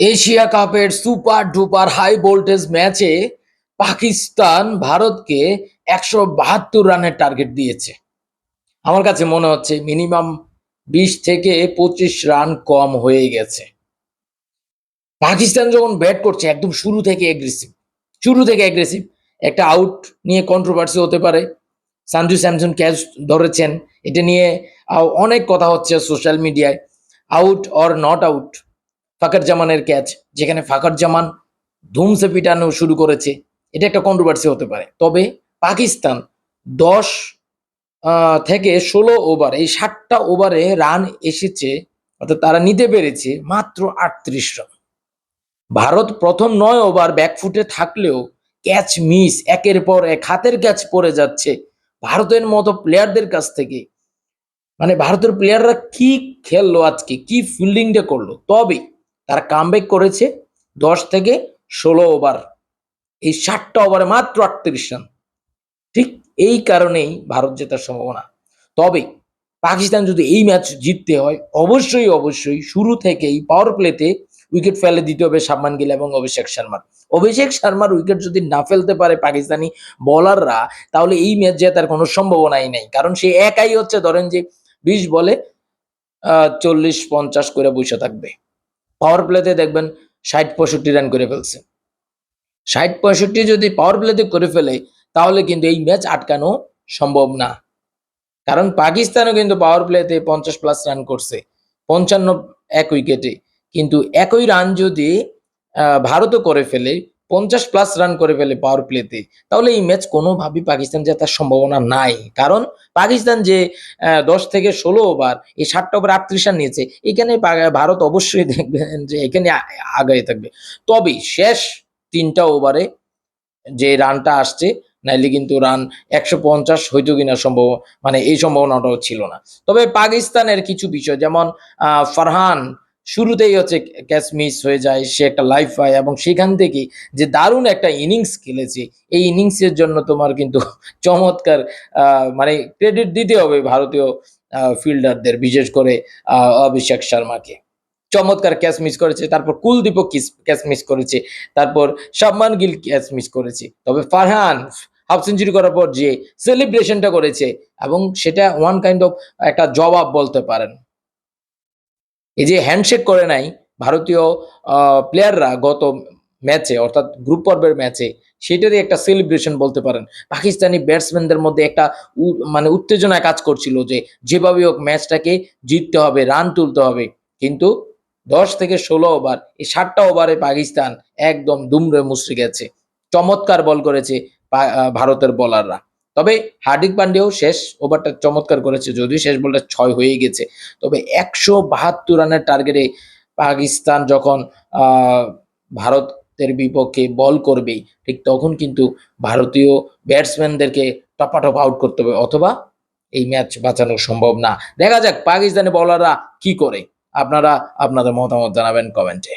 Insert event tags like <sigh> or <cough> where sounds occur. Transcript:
Asia কাপের super duper high voltage ম্যাচে পাকিস্তান ভারতকে একশো বাহাত্তর রানের টার্গেট দিয়েছে। আমার কাছে মনে হচ্ছে মিনিমাম বিশ থেকে পঁচিশ রান কম হয়ে গেছে। পাকিস্তান যখন ব্যাট করছে, একদম শুরু থেকে এগ্রেসিভ শুরু থেকে এগ্রেসিভ একটা আউট নিয়ে কন্ট্রোভার্সি হতে পারে। সঞ্জু স্যামসন ক্যাচ ধরেছেন, এটা নিয়ে অনেক কথা হচ্ছে সোশ্যাল মিডিয়ায় out or not out Fakhar জামানের catch যেখানে ফাকার জামান ধুমসে পিটানো শুরু করেছে। এটা একটা কন্ট্রোভার্সি হতে পারে। তবে পাকিস্তান দশ থেকে ষোলো ওভার এই ষাটটা ওভারে রান এসেছে, অর্থাৎ তারা নিতে পেরেছে মাত্র আটত্রিশ রান ভারত প্রথম নয় ওভার ব্যাকফুটে থাকলেও ক্যাচ মিস একের পর এক, হাতের ক্যাচ পড়ে যাচ্ছে। ভারতের মতো প্লেয়ারদের কাছ থেকে। মানে ভারতের প্লেয়াররা কি খেললো আজকে? কি ফিল্ডিংটা করল? তবে তারা কামব্যাক করেছে দশ থেকে ষোলো ওভার এই ষাটটা ওভারে মাত্র আটত্রিশ রান ঠিক এই কারণেই ভারত জেতার সম্ভাবনা। তবে পাকিস্তান যদি এই ম্যাচ জিততে হয়, অবশ্যই অবশ্যই শুরু থেকেই পাওয়ার প্লেতে উইকেট ফেলে দিতে হবে সাবমান গিল এবং অভিষেক শর্মার। অভিষেক শর্মার উইকেট যদি না ফেলতে পারে পাকিস্তানি বোলাররা তাহলে এই ম্যাচ জেতার কোনো সম্ভাবনাই নেই। কারণ সে একাই হচ্ছে, ধরেন যে বিশ বলে চল্লিশ পঞ্চাশ করে বসে থাকবে। পাওয়ার প্লেতে দেখবেন ষাট পঁয়ষট্টি রান করে ফেলছে। ষাট পঁয়ষট্টি যদি পাওয়ার প্লেতে করে ফেলে, তাহলে কিন্তু এই ম্যাচ আটকানো সম্ভব না। কারণ পাকিস্তানও কিন্তু পাওয়ার প্লেতে পঞ্চাশ প্লাস রান করছে, পঞ্চান্ন এক উইকেটে কিন্তু একই রান যদি ভারতও করে ফেলে পঞ্চাশ প্লাস রান করে ফেলে পাওয়ার প্লেতে তাহলে এই ম্যাচ কোনোভাবেই পাকিস্তান জেতার সম্ভাবনা নাই। কারণ পাকিস্তান যে দশ থেকে ষোলো ওভার এই ষাটটা ওভার আটত্রিশ রান নিয়েছে, এখানে ভারত অবশ্যই দেখবেন যে এখানে আগায় থাকবে। তবে শেষ তিনটা ওভারে যে রানটা আসছে, নাইলে কিন্তু রান একশো পঞ্চাশ হইতো কিনা সম্ভব মানে এই সম্ভাবনাটাও ছিল না। তবে পাকিস্তানের কিছু বিষয়, যেমন ফারহান শুরুতেই হচ্ছে ক্যাচ মিস হয়ে যায়, সে একটা লাইফ পায় এবং সেখান থেকে যে দারুণ একটা ইনিংস খেলেছে, এই ইনিংসের জন্য তোমার কিন্তু <laughs> চমৎকার মানে ক্রেডিট দিতে হবে ভারতীয় ফিল্ডারদের বিশেষ করে অভিষেক শর্মাকে। চমৎকার ক্যাচ মিস করেছে, তারপর কুলদীপক ক্যাচ মিস করেছে, তারপর শাবমান গিল ক্যাচ মিস করেছে। তবে ফারহান হাফ সেঞ্চুরি করার পর যে সেলিব্রেশনটা করেছে, এবং সেটা ওয়ান কাইন্ড অফ একটা জবাব বলতে পারেন। এই যে হ্যান্ডশেক করে নাই ভারতীয় প্লেয়াররা গত ম্যাচে অর্থাৎ গ্রুপ পর্বের ম্যাচে সেটারই একটা সেলিব্রেশন বলতে পারেন। পাকিস্তানি ব্যাটসম্যানদের মধ্যে একটা মানে উত্তেজনা কাজ করছিল যে যেভাবে হোক ম্যাচটাকে জিততে হবে রান তুলতে হবে। কিন্তু দশ থেকে ষোলো ওভার এই ষাটটা ওভারে পাকিস্তান একদম দুমড়ে মুচড়ে গেছে। চমৎকার বল করেছে ভারতের বোলাররা তবে হার্দিক পান্ডেও শেষ ওভারটা চমৎকার করেছে, যদিও শেষ বলটা ছয় হয়ে গেছে। তবে একশো বাহাত্তর রানের টার্গেটে পাকিস্তান যখন ভারতের বিপক্ষে বল করবে ঠিক তখন কিন্তু ভারতীয় ব্যাটসম্যানদেরকে টপাটপ আউট করতে হবে, অথবা এই ম্যাচ বাঁচানো সম্ভব না। দেখা যাক পাকিস্তানি বলাররা কি করে। আপনারা আপনাদের মতামত জানাবেন কমেন্টে।